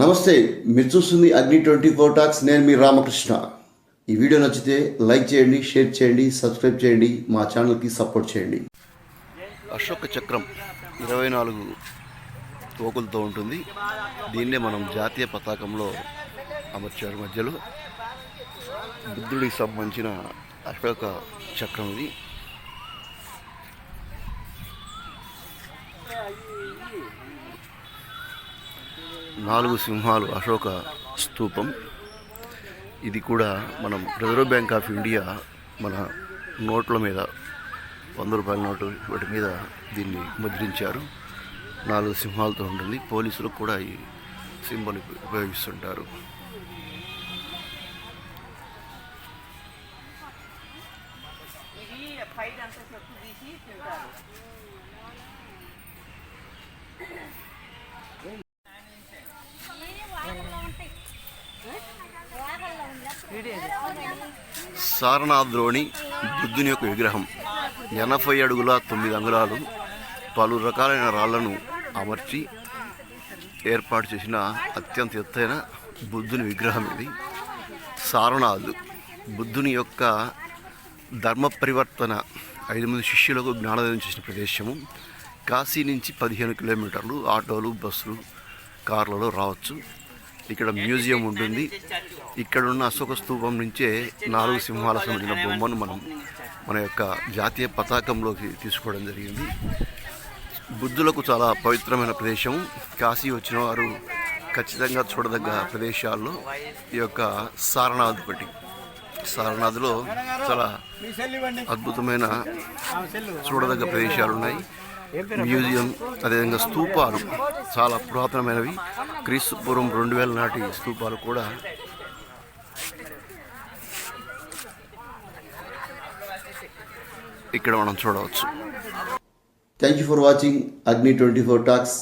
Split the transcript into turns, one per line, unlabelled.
నమస్తే మీరు చూస్తుంది అగ్ని ట్వంటీ ఫోర్ టాక్స్ నేను మీ రామకృష్ణ ఈ వీడియో నచ్చితే లైక్ చేయండి షేర్ చేయండి సబ్స్క్రైబ్ చేయండి మా ఛానల్కి సపోర్ట్ చేయండి
అశోక చక్రం ఇరవై నాలుగు తోకులతో ఉంటుంది దీన్నే మనం జాతీయ పతాకంలో అమర్చారు మధ్యలో బుద్ధుడికి సంబంధించిన అశోక చక్రం ఇది నాలుగు సింహాలు అశోక స్థూపం ఇది కూడా మనం రిజర్వ్ బ్యాంక్ ఆఫ్ ఇండియా మన నోట్ల మీద వంద రూపాయల నోట్ వాటి మీద దీన్ని ముద్రించారు నాలుగు సింహాలతో ఉంటుంది పోలీసులు కూడా ఈ సింబల్ ఉపయోగిస్తుంటారు you. సారనాథ్లోని బుద్ధుని యొక్క విగ్రహం ఎనభై అడుగుల తొమ్మిది అంగుళాలు పలు రకాలైన రాళ్లను అమర్చి ఏర్పాటు చేసిన అత్యంత ఎత్తైన బుద్ధుని విగ్రహం ఇది సారనాథ్ బుద్ధుని యొక్క ధర్మ పరివర్తన ఐదు మంది శిష్యులకు జ్ఞానోదయం చేసిన ప్రదేశము కాశీ నుంచి పదిహేను కిలోమీటర్లు ఆటోలు బస్సులు కార్లలో రావచ్చు ఇక్కడ మ్యూజియం ఉంటుంది ఇక్కడ ఉన్న అశోక స్తూపం నుంచే నాలుగు సింహాల సంబంధించిన బొమ్మను మనం మన యొక్క జాతీయ పతాకంలోకి తీసుకోవడం జరిగింది బుద్ధులకు చాలా పవిత్రమైన ప్రదేశం కాశీ వచ్చిన వారు ఖచ్చితంగా చూడదగ్గ ప్రదేశాల్లో ఈ యొక్క సారనాథ్ ఒకటి సారనాథ్లో చాలా అద్భుతమైన చూడదగ్గ ప్రదేశాలు ఉన్నాయి మ్యూజియం అదేవిధంగా స్థూపాలు చాలా పురాతనమైనవి క్రీస్తు పూర్వం రెండు వేల నాటి స్థూపాలు కూడా ఇక్కడ మనం చూడవచ్చు
thank you for watching Agni twenty four talks